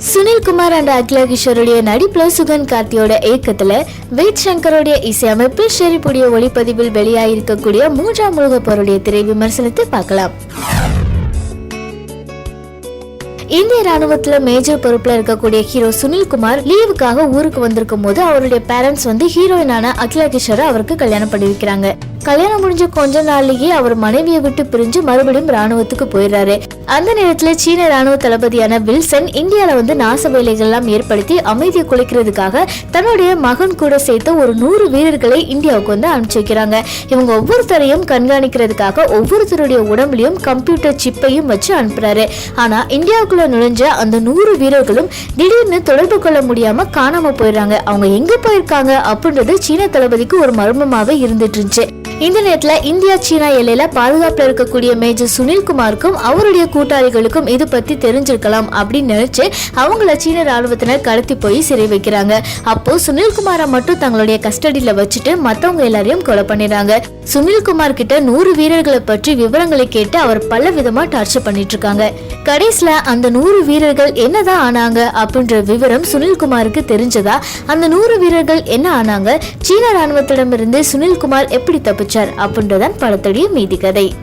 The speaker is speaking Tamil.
சுனில் குமார் அண்ட் அகிலா கிஷோருடைய நடிப்புல சுகன் கார்த்தியோட இயக்கத்துல வேத் சங்கருடைய இசையமைப்பில் ஷெரிப்புடைய ஒளிப்பதிவில் வெளியாயிருக்கக்கூடிய மூன்றாம் உலக போருடைய திரை விமர்சனத்தை பார்க்கலாம். இந்திய ராணுவத்துல மேஜர் பொறுப்புல இருக்கக்கூடிய ஹீரோ சுனில் குமார் லீவுக்காக ஊருக்கு வந்திருக்கும் போது அவருடைய பேரண்ட்ஸ் வந்து ஹீரோயினான அகிலா கிஷோரை அவருக்கு கல்யாணம் பண்ணி வைக்கிறாங்க கல்யாணம் முடிஞ்ச கொஞ்ச நாள்லயே அவர் மனைவியை விட்டு பிரிஞ்சு மறுபடியும் ராணுவத்துக்கு போயிடுறாரு. அந்த நேரத்துல சீன ராணுவ தளபதியான வில்சன் இந்தியால வந்து நாச வேலைகள்லாம் ஏற்படுத்தி அமைதியை குலைக்கிறதுக்காக தன்னுடைய மகன் கூட சேர்த்து ஒரு நூறு வீரர்களை இந்தியாவுக்கு வந்து அனுப்பிச்சு வைக்கிறாங்க. இவங்க ஒவ்வொருத்தரையும் கண்காணிக்கிறதுக்காக ஒவ்வொருத்தருடைய உடம்புலயும் கம்ப்யூட்டர் சிப்பையும் வச்சு அனுப்புறாரு. ஆனா இந்தியாவுக்குள்ள நுழைஞ்ச அந்த நூறு வீரர்களும் திடீர்னு தொடர்பு கொள்ள முடியாம காணாம போயிடுறாங்க. அவங்க எங்க போயிருக்காங்க அப்படின்றது சீன தளபதிக்கு ஒரு மர்மமாவே இருந்துட்டு இருந்துச்சு. இந்த நேரத்துல இந்தியா சீனா எல்லையில பாதுகாப்புல இருக்கக்கூடிய மேஜர் சுனில்குமாருக்கும் அவருடைய கூட்டாளிகளுக்கும் இது பத்தி தெரிஞ்சிருக்கலாம் அப்படின்னு நினைச்சு அவங்கள சீன ராணுவத்தினர் கடத்தி போய் சிறை வைக்கிறாங்க. அப்போ சுனில்குமாரை மட்டும் தங்களுடைய கஸ்டடியில வச்சுட்டு மத்தவங்க எல்லாரையும் கொலை பண்ணிடுறாங்க. சுனில்குமார் கிட்ட நூறு வீரர்களை பற்றி விவரங்களை கேட்டு அவர் பல விதமா டார்ச்சர் பண்ணிட்டு இருக்காங்க கடைசியில அந்த நூறு வீரர்கள் என்னதான் ஆனாங்க அப்படின்ற விவரம் சுனில்குமாருக்கு தெரிஞ்சதா? அந்த நூறு வீரர்கள் என்ன ஆனாங்க? சீன ராணுவத்திடமிருந்து சுனில்குமார் எப்படி தப்பிச்சார் அப்படின்றதான் படத்துடைய மீதி கதை.